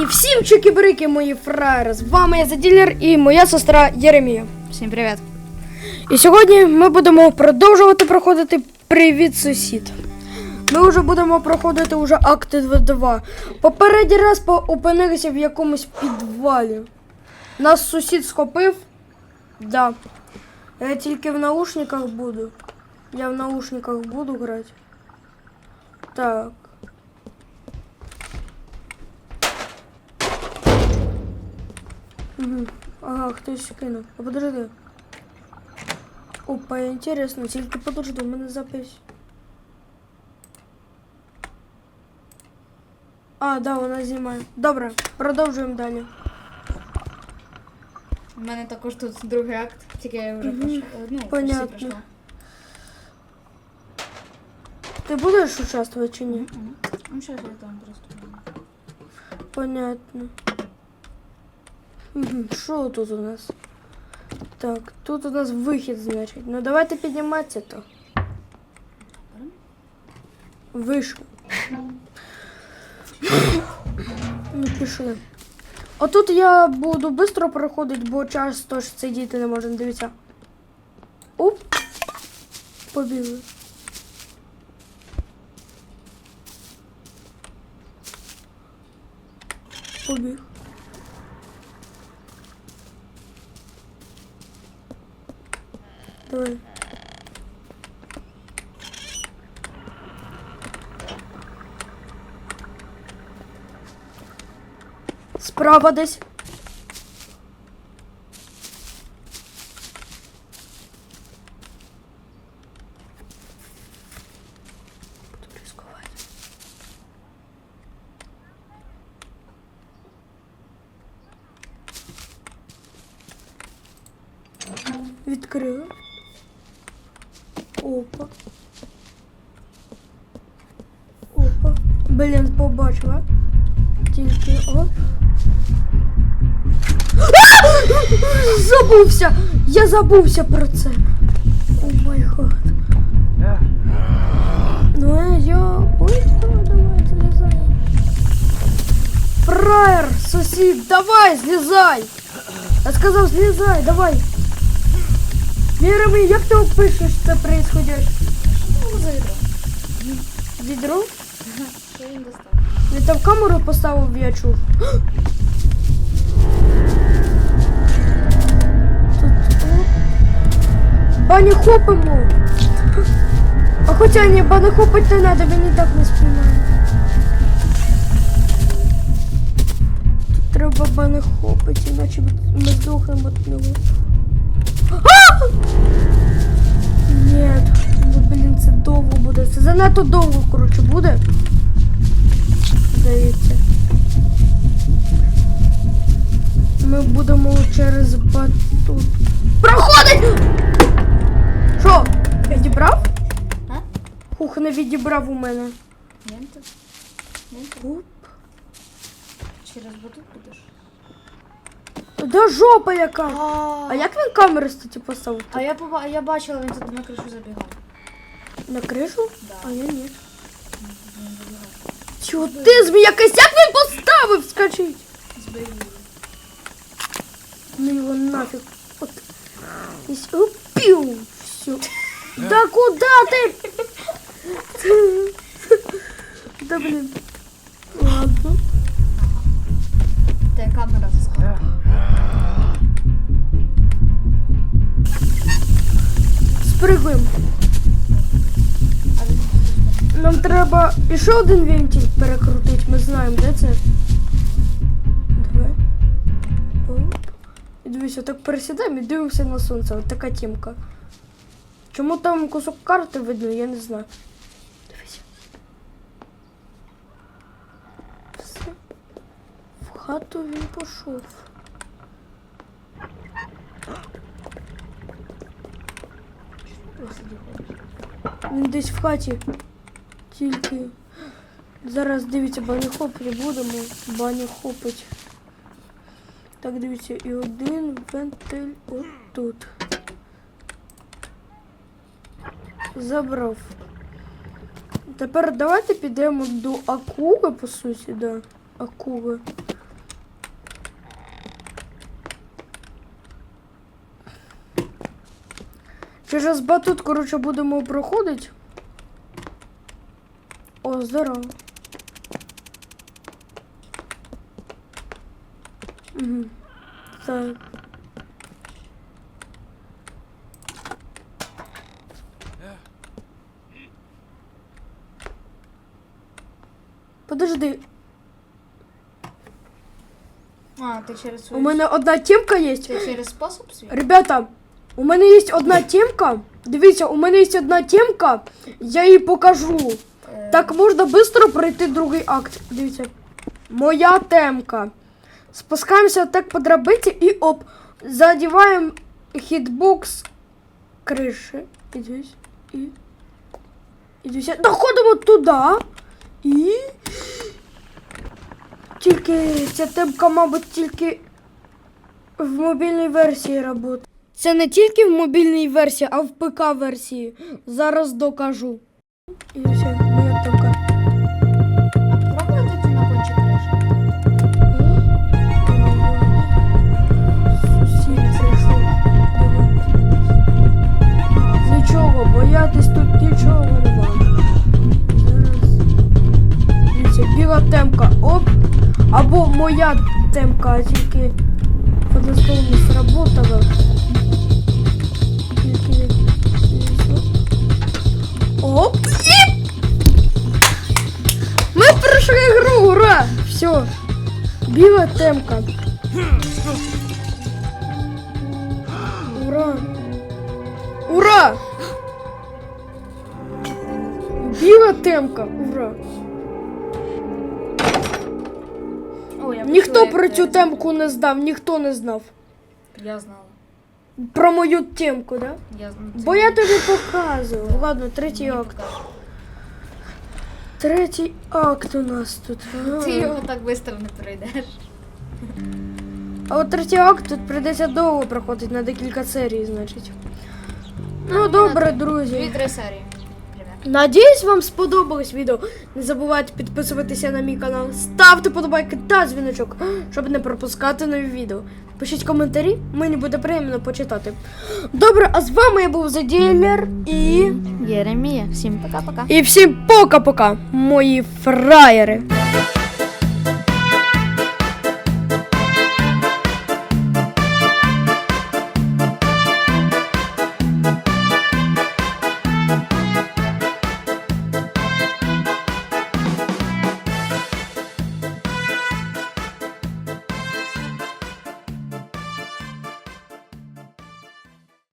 І всім чики-брики, мої фраєри! З вами я Заділер і моя сестра Єремія. Всім привіт. І сьогодні ми будемо продовжувати проходити Привіт, сусід. Ми вже будемо проходити уже акти 2. Попередній раз по- опинилися в якомусь підвалі. Нас сусід схопив. Да. Я тільки в наушниках буду. Я в наушниках буду грати. Так. Угу. Ага, хтось кинув. А подожди. Опа, інтересно, тільки подожди, у мене запись. А, да, вона знімає. Добре, продовжуємо далі. У мене також тут другий акт, тільки я вже Мгм. пройшла. Ну, почти Понятно. пройшла. Ти будеш участвувати чи ні? Ну, зараз я там просто. Понятно. Що тут у нас? Так, тут у нас вихід, значить. Ну давайте підніматися то. Вийшли. Ну, пішли. Отут я буду швидко проходити, бо часто ж сидіти не можна. Дивіться. Оп. Побігли. Побіг. Давай. Справа десь. Відкрила. Опа. Опа. Блін, побачила. Тільки о. А! Забувся! Я забувся про це. О май гад. Ну е, я. Ой, давай, давай, злізай. Фраєр, сусід, давай, злізай! Я сказав, злізай, давай. Віра, як ти опишеш це происходяще? Ну, за відро. Відро? Що він достав? Він там камеру поставив, я чув. Тут. Бані хопимо. А хоча ні, бані хопить не треба, він і так не спіймає. Тут треба бані хопити, іначе ми здохнемо від нього. Ні, ну блін, це довго буде. Це занадто довго, коротше, буде. Здається. Ми будемо через батут. Проходить! Що? Відібрав? А? Хух, не відібрав у мене. Менто? Оп. Через батут будеш? Да жопа яка. А, А як він камери, кстати, поставив? а я, поба... я бачила, він туди на кришу забігав. На кришу? Да. А я ні. Чого ти змія косяк він поставив, скажіть? Збив. Ну его нафиг. Вот. С- о, Все. Да куда ты? Да блин. Ладно. Та камера заскала. Спригуємо. Нам треба ще один вентиль перекрутити. Ми знаємо, де це. Давай. Оп. І дивися, так пересідаємо і дивимося на сонце. Ось така тімка. Чому там кусок карти видно, я не знаю. Дивися. Все. В хату він пішов. Він десь в хаті. Тільки. Зараз дивіться, бані хопити будемо. Бані хопить. Так, дивіться, і один вентиль отут. Забрав. Тепер давайте підемо до акули, по суті, да. Акули. Через батут, коротше, будемо проходити. О, здорово. Угу. Так. Подожди, А, ти через у мене одна тімка є. Ти через спосіб свій? Ребята, у мене є одна тімка. Дивіться, у мене є одна тімка, я їй покажу. Так можна швидко пройти другий акт. Дивіться. Моя темка. Спускаємося так по драбиці і оп. Задіваємо хітбокс криші. І дивись. І. І дивіться. Доходимо туди. І. Тільки ця темка, мабуть, тільки в мобільній версії працює. Це не тільки в мобільній версії, а в ПК версії. Зараз докажу. І все, моя темка. А попробуй тут на кончик криші. Нічого, боятись тут нічого нема. Дивіться, біла темка. Оп. Або моя темка, тільки подозріло не сработала. Біла темка. Ура! Ура! Біла темка, ура! О, я Ніхто про цю темку не знав, ніхто не знав. Я знала. Про мою темку, да? Я знала. Бо я тобі показував. Ладно, третій акт. Третій акт у нас тут. Ти його так швидко не пройдеш. А от третій акт тут прийдеться довго проходити на декілька серій, значить. Ну добре, друзі. Дві-три серії. Надіюсь, вам сподобалось відео. Не забувайте підписуватися на мій канал, ставте подобайки та дзвіночок, щоб не пропускати нові відео. Пишіть коментарі, мені буде приємно почитати. Добре, а з вами я був Dealer і. Єремія, всім пока-пока. І всім пока-пока, мої фраєри.